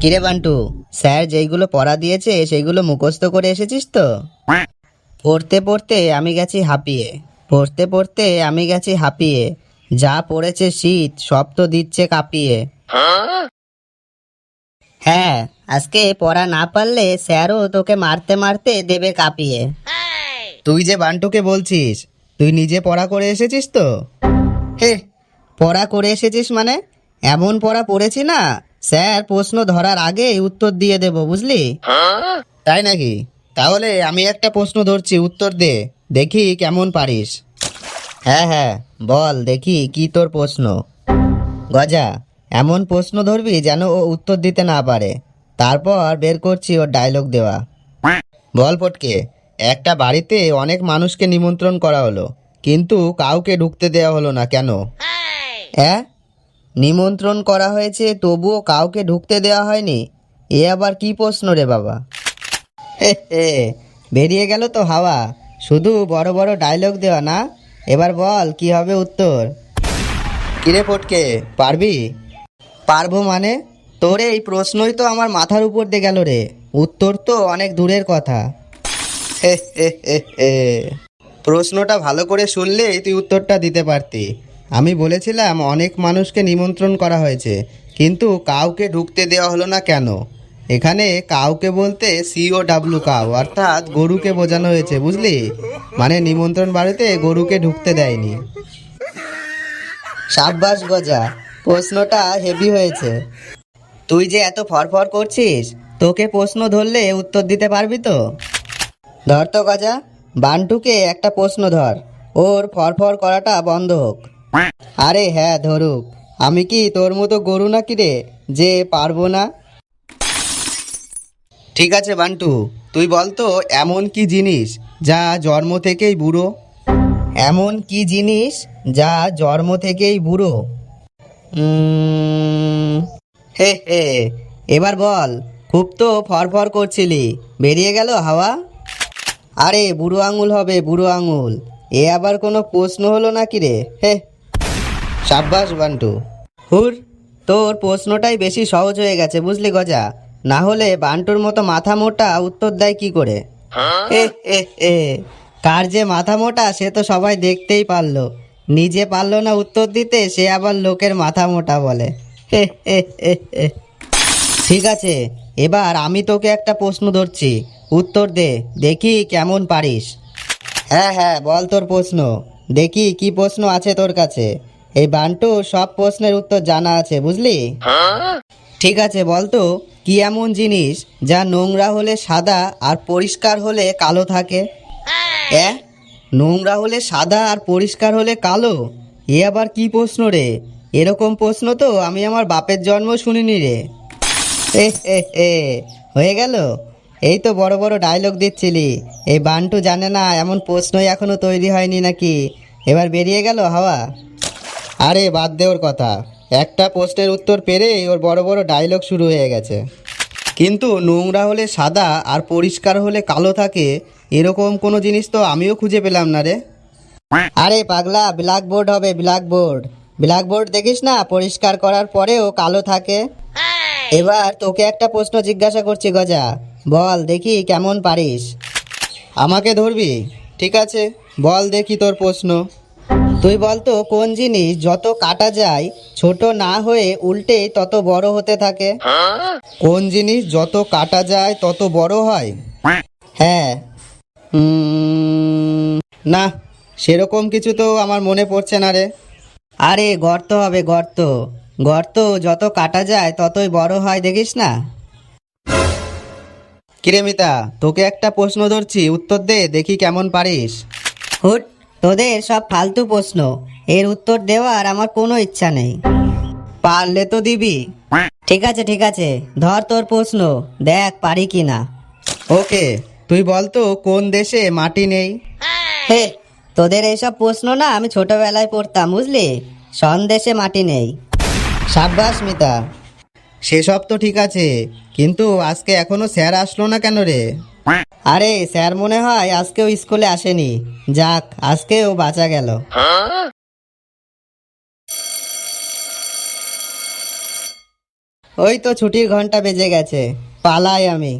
কিরে বান্টু, স্যার যেইগুলো পড়া দিয়েছে, সেইগুলো মুখস্থ করে এসেছিস তো? পড়তে পড়তে আমি গেছি হাঁপিয়ে। পড়তে পড়তে আমি গেছি হাঁপিয়ে। যা পড়েছে শীত, সব তো দিচ্ছে কাঁপিয়ে। হ্যাঁ আজকে পড়া না পারলে স্যারও তোকে মারতে মারতে দেবে কাঁপিয়ে। তুই যে বান্টুকে বলছিস, তুই নিজে পড়া করে এসেছিস তো? হে, পড়া করে এসেছিস মানে? এমন পড়া পড়েছি না স্যার প্রশ্ন ধরার আগেই উত্তর দিয়ে দেব বুঝলি? তাই নাকি? তাহলে আমি একটা প্রশ্ন ধরছি উত্তর দে দেখি কেমন পারিস। হ্যাঁ হ্যাঁ বল দেখি কি তোর প্রশ্ন। গজা এমন প্রশ্ন ধরবি যেন ও উত্তর দিতে না পারে। তারপর বের করছি ওর ডায়লগ দেওয়া। বল পটকে একটা বাড়িতে অনেক মানুষকে নিমন্ত্রণ করা হলো কিন্তু কাউকে ঢুকতে দেওয়া হলো না কেন? হ্যাঁ? নিমন্ত্রণ করা হয়েছে, তবুও কাউকে ঢুকতে দেওয়া হয়নি। এ আবার কি প্রশ্ন রে বাবা? বেরিয়ে গেল তো হাওয়া। শুধু বড় বড় ডায়লগ দেওয়া না? এবার বল, কি হবে উত্তর? কিরে ফটকে, পারবি? পারব মানে? তোর এই প্রশ্নই তো আমার মাথার উপর দিয়ে গেল রে। উত্তর তো অনেক দূরের কথা। প্রশ্নটা ভালো করে শুনলেই তুই উত্তরটা দিতে পারতি। আমি বলেছিলাম, অনেক মানুষকে নিমন্ত্রণ করা হয়েছে, কিন্তু কাউকে ঢুকতে দেওয়া হলো না কেন? এখানে কাউকে বলতে সিও ডাব্লু কাউ, অর্থাৎ গরুকে বোঝানো হয়েছে, বুঝলি? মানে নিমন্ত্রণ বাড়িতে গরুকে ঢুকতে দেয়নি। সাব্বাস গজা, প্রশ্নটা হেভি হয়েছে। তুই যে এত ফরফর করছিস, তোকে প্রশ্ন ধরলে উত্তর দিতে পারবি তো? ধর তো গজা, বান্টুকে একটা প্রশ্ন ধর, ওর ফরফর করাটা বন্ধ হোক। আরে হ্যাঁ ধরুক। আমি কি তোর মতো গরু নাকি রে? যে পারব না। ঠিক আছে, বান্টু। তুই বল তো, এমন কি জিনিস যা জন্ম থেকেই বুড়ো? এমন কি জিনিস যা জন্ম থেকেই বুড়ো? হে হে। এবার বল, খুব তো ফরফর করছিলি। বেরিয়ে গেল হাওয়া? আরে, বুড়ো আঙুল হবে, বুড়ো আঙুল। এ আবার কোনো প্রশ্ন হলো নাকি রে? হে সাব্বাস বান্টু হুর তোর প্রশ্নটাই বেশি সহজ হয়ে গেছে বুঝলি গজা? না হলে বান্টুর মতো মাথা মোটা উত্তর দেয় কি করে? এ এ এ। কার যে মাথা মোটা সে তো সবাই দেখতেই পারল। নিজে পারল না উত্তর দিতে সে আবার লোকের মাথা মোটা বলে। ঠিক আছে এবার আমি তোকে একটা প্রশ্ন ধরছি। উত্তর দে দেখি কেমন পারিস। হ্যাঁ হ্যাঁ বল তোর প্রশ্ন। দেখি কি প্রশ্ন আছে তোর কাছে। এই বান্টু সব প্রশ্নের উত্তর জানা আছে বুঝলি? ঠিক আছে বল তো কি এমন জিনিস যা নোংরা হলে সাদা আর পরিষ্কার হলে কালো থাকে? নোংরা হলে সাদা আর পরিষ্কার হলে কালো? এ আবার কি প্রশ্ন রে? এরকম প্রশ্ন তো আমি আমার বাপের জন্ম শুনিনি রে। এ, হয়ে গেল? এই তো বড় বড় ডায়লগ দিচ্ছিলি। এই বান্টু জানে না এমন প্রশ্নই এখনও তৈরি হয়নি নাকি? এবার বেরিয়ে গেল হাওয়া? আরে বাদ দে ওর কথা। একটা প্রশ্নের উত্তর পেরেই ওর বড় বড় ডায়লগ শুরু হয়ে গেছে। কিন্তু নোংরা হলে সাদা আর পরিষ্কার হলে কালো থাকে, এরকম কোনো জিনিস তো আমিও খুঁজে পেলাম না রে। আরে পাগলা ব্ল্যাক বোর্ড হবে ব্ল্যাক বোর্ড ব্ল্যাক বোর্ড দেখিস না, পরিষ্কার করার পরেও কালো থাকে। এবার তোকে একটা প্রশ্ন জিজ্ঞাসা করছি গজা। বল দেখি কেমন পারিস। আমাকে ধরবি? ঠিক আছে, বল দেখি তোর প্রশ্ন। তুই বল তো কোন জিনিস যত কাটা যায়, ছোট না হয়ে উল্টে তত বড় হতে থাকে? কোন জিনিস যত কাটা যায়, তত বড় হয়? হ্যাঁ। না, সেরকম কিছু তো আমার মনে পড়ছে না রে। আরে, গর্ত হবে গর্ত। গর্ত যত কাটা যায়, ততই বড় হয়, দেখিস না? কিরে মিতা, তোকে একটা প্রশ্ন ধরছি, উত্তর দে, দেখি কেমন পারিস। হুট তোদের সব ফালতু প্রশ্ন। এর উত্তর দেওয়ার আমার কোনো ইচ্ছা নেই। পারলে তো দিবি। ঠিক আছে ঠিক আছে। ধর তোর প্রশ্ন। দেখ পারি কি না ওকে তুই বল তো কোন দেশে মাটি নেই? হে তোদের এইসব প্রশ্ন না আমি ছোটবেলায় পড়তাম বুঝলি? সন্দেশে মাটি নেই। সাব্বাস মিতা। সেসব তো ঠিক আছে কিন্তু আজকে এখনও স্যার আসলো না কেন রে? আরে স্যার মনে হয় আজকেও স্কুলে আসেনি। যাক, আজকেও বাঁচা গেল। ওই তো ছুটির ঘণ্টা বেজে গেছে। পালাই আমি।